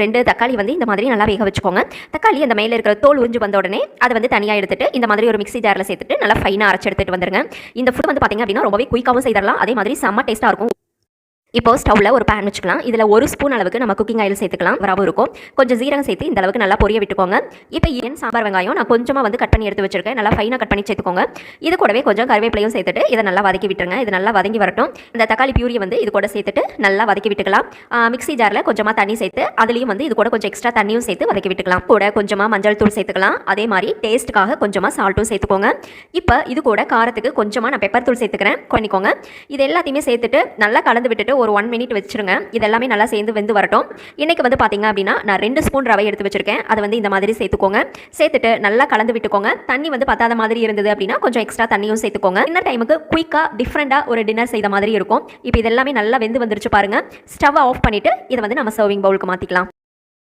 ரெண்டு தக்காளி வந்து இந்த மாதிரி நல்லா வேக வச்சுக்கோங்க. தக்காளி அந்த மேலே இருக்கிற தோல் உறிஞ்சு வந்த உடனே அதை வந்து தனியாக எடுத்துட்டு இந்த மாதிரி ஒரு மிக்சி ஜாரில் சேர்த்துட்டு நல்லா ஃபைனாக அரைச்சு எடுத்துட்டு வந்துருங்க. இந்த ஃபுட் வந்து பார்த்தீங்க அப்படின்னா ரொம்பவே குயிக்காகவும் செய்திடலாம் அதே மாதிரி செம்ம டேஸ்ட்டாக இருக்கும். இப்போ ஸ்டவ்வில் ஒரு பேன் வச்சுக்கலாம். இதில் ஒரு ஸ்பூன் அளவுக்கு நம்ம குக்கிங் ஆயில் சேர்த்துக்கலாம். வரவும் இருக்கும். கொஞ்சம் ஜீரகம் சேர்த்து இந்த அளவுக்கு நல்லா பொரிய விட்டுக்கோங்க. இப்போ ஏன் சாம்பார் வெங்காயம் நான் கொஞ்சமாக வந்து கட் பண்ணி எடுத்து வச்சிருக்கேன். நல்லா ஃபைனாக கட் பண்ணி சேர்த்துக்கோங்க. இது கூடவே கொஞ்சம் கருவேப்பிலையும் சேர்த்துட்டு இதை நல்லா வதக்கி விட்டுருங்க. இது நல்லா வதங்கி வரட்டும். இந்த தக்காளி பியூரியை வந்து இது கூட சேர்த்துட்டு நல்லா வதக்கி விட்டுக்கலாம். மிக்ஸி ஜாரில் கொஞ்சமாக தண்ணி சேர்த்து அதுலேயும் வந்து இது கூட கொஞ்சம் எக்ஸ்ட்ரா தண்ணியும் சேர்த்து வதக்கி விட்டுக்கலாம். கூட கொஞ்சமாக மஞ்சள் தூள் சேர்த்துக்கலாம். அதே மாதிரி டேஸ்ட்டுக்காக கொஞ்சமாக சால்ட்டும் சேர்த்துக்கோங்க. இப்போ இது கூட காரத்துக்கு கொஞ்சமாக நான் பெப்பர் தூள் சேர்த்துக்கிறேன். பண்ணிக்கோங்க. இது எல்லாத்தையுமே சேர்த்துட்டு நல்லா கலந்து விட்டுட்டு ஒரு ஒன் மினிட் வச்சுருங்க. இது எல்லாமே நல்லா சேர்ந்து வெந்து வரட்டும். இன்றைக்கி வந்து பார்த்தீங்க அப்படின்னா நான் ரெண்டு ஸ்பூன் ரவை எடுத்து வச்சுருக்கேன். அதை வந்து இந்த மாதிரி சேர்த்துக்கோங்க. சேர்த்துட்டு நல்லா கலந்து விட்டுக்கோங்க. தண்ணி வந்து பத்தாத மாதிரி இருந்தது அப்படின்னா கொஞ்சம் எக்ஸ்ட்ரா தண்ணியும் சேர்த்துக்கோங்க. இந்த டைமுக்கு குயிக்காக டிஃப்ரெண்ட்டாக ஒரு டின்னர் செய்த மாதிரி இருக்கும். இப்போ இது எல்லாமே நல்லா வெந்து வந்துருச்சு பாருங்கள் ஸ்டவ் ஆஃப் பண்ணிவிட்டு இதை வந்து நம்ம சர்விங் பவுலுக்கு மாற்றிக்கலாம்